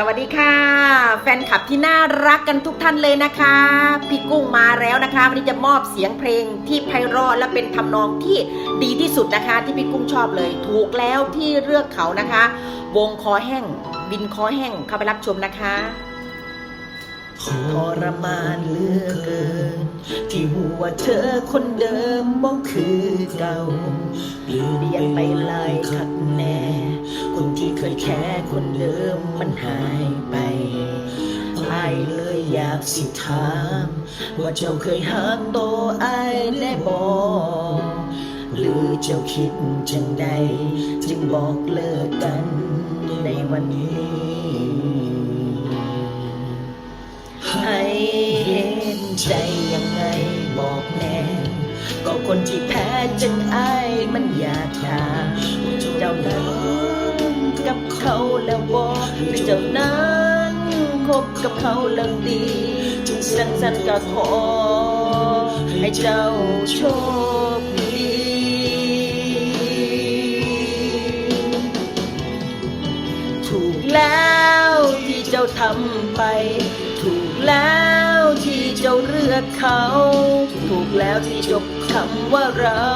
สวัสดีค่ะ แฟนคลับที่น่ารักกันทุกท่านเลยนะคะ พี่กุ้งมาแล้วนะคะ วันนี้จะมอบเสียงเพลงที่ไพเราะและเป็นทำนองที่ดีที่สุดนะคะ ที่พี่กุ้งชอบเลย ถูกแล้วที่เลือกเขานะคะ วงคอแห้งบินคอแห้งเข้าไปรับชมนะคะ ทรมานเหลือเกิน ที่หัวเธอคนเดิมบ่คือเก่าเปลี่ยนไปหลายคักแน่ คนที่เคยแค่คนเดิมมันหายไปอายเลยอยากสิถาม ว่าเจ้าเคยหักโตอายแน่บ่หรือเจ้าคิดจังใด จึงบอกเลิกกันในวันนี้ ให้เห็นใจยังไงบอกแน่ก็คนที่แพ้จังไอ้ายมันอยากถามเจ้านั้นกับเขาแล้วบอกเจ้านั้นคบกับเขาแล้วดีจงสั้นสั้นๆก็ขอให้เจ้าโชคดีถูกแล้วที่เจ้าทำไป แล้วที่เจ้าเลือกเขา ถูกแล้วที่จบคำว่าเรา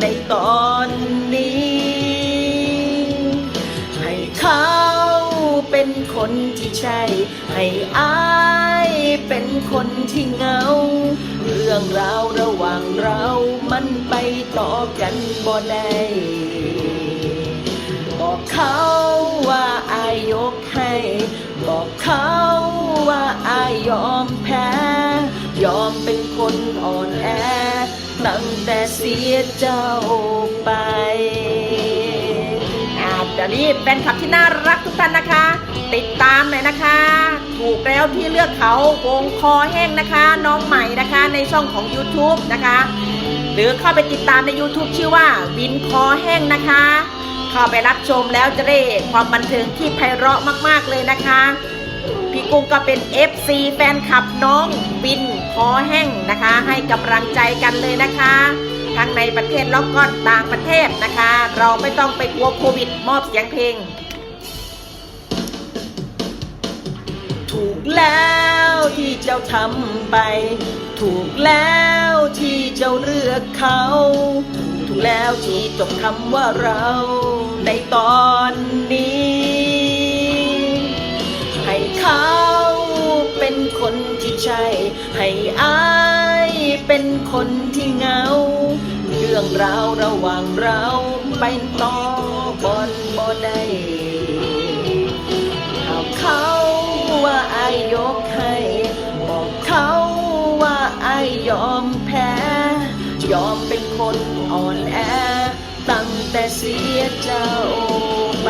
ในตอนนี้ ให้เขาเป็นคนที่ใช่ ให้อายเป็นคนที่เหงา เรื่องราวระหว่างเรามันไปต่อกันบ่ได้บอกเขาว่าอายยกให้ บอกเขา คนอ่อนแอ ตั้งแต่เสียเจ้าไปอาจจะรีบแฟนคลับที่น่ารักทุกท่านนะคะ ติดตามหน่อยนะคะ ถูกแล้วที่เลือกเขาวงคอแห้งนะคะ น้องใหม่นะคะในช่องของ YouTube นะคะ หรือเข้าไปติดตามใน YouTube ชื่อว่าวินคอแห้งนะคะ เข้าไปรับชมแล้วจะได้ความบันเทิงที่ไพเราะมาก ๆ เลยนะคะ พี่กุ้งก็เป็น FC แฟนคลับน้องบินคอแห้งนะคะ ให้กำลังใจกันเลยนะคะ ทั้งในประเทศแล้วก็ต่างประเทศนะคะ เราไม่ต้องไปกลัวโควิดมอบเสียงเพลง ถูกแล้วที่เจ้าทำไป ถูกแล้วที่เจ้าเลือกเขา ถูกแล้วที่จบคำว่าเราในตอนนี้ ให้อายเป็นคนที่เหงา เรื่องราวระหว่างเราไปต่อบอนบ่ได้หากเขาว่าอายยกให้บอกเขาว่าอายยอมแพ้ ยอมเป็นคนอ่อนแอ ตั้งแต่เสียเจ้าไป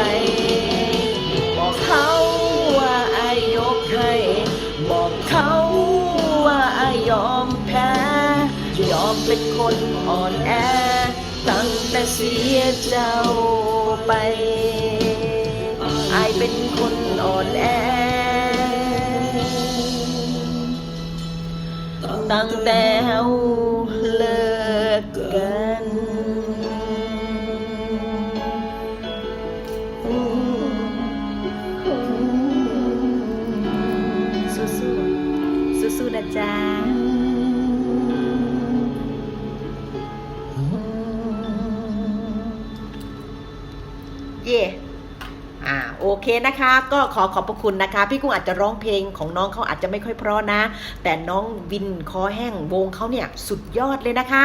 บอกเขาว่าอายยกให้บอกเขา เป็นคนอ่อนแอ ตั้งแต่เสียเจ้าไป อายเป็นคนอ่อนแอ ตั้งแต่เฮาเลิกกันสู้ๆสู้ๆนะจ๊ะ เย่อ่าโอเคนะคะ ก็ขอขอบพระคุณนะคะ พี่กุ้งอาจจะร้องเพลงของน้องเขาอาจจะไม่ค่อยเพราะนะ แต่น้องวินคอแห้งวงเขาเนี่ยสุดยอดเลยนะคะ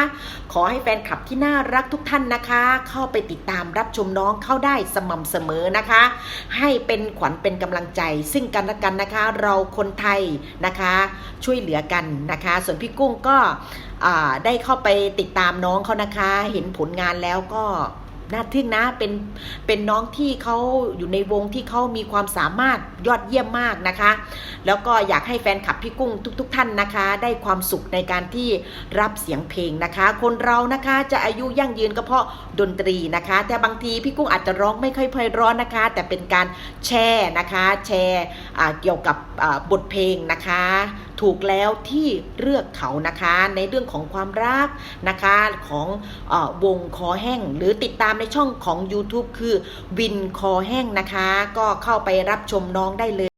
ขอให้แฟนคลับที่น่ารักทุกท่านนะคะ เข้าไปติดตามรับชมน้องเข้าได้สม่ำเสมอนะคะ ให้เป็นขวัญเป็นกำลังใจ ซึ่งกันและกันนะคะ เราคนไทยนะคะ ช่วยเหลือกันนะคะ ส่วนพี่กุ้งก็ได้เข้าไปติดตามน้องเขานะคะ เห็นผลงานแล้วก็ น่าทึ่งนะเป็นเป็นน้องที่เขาอยู่ในวงที่เขามีความสามารถยอดเยี่ยมมากนะคะ แล้วก็อยากให้แฟนคลับพี่กุ้งทุกๆท่านนะคะ ได้ความสุขในการที่รับเสียงเพลงนะคะ คนเรานะคะจะอายุยั่งยืนก็เพราะดนตรีนะคะ แต่บางทีพี่กุ้งอาจจะร้องไม่ค่อยไพเราะนะคะ แต่เป็นการแชร์นะคะ แชร์อ่เกี่ยวกับบทเพลงนะคะ ถูกแล้วที่เลือกเขานะคะในเรื่องของความรักนะคะของอวงคอแห้ง หรือติดตามในช่องของ YouTube คือวินคอแห้งนะคะ ก็เข้าไปรับชมน้องได้เลย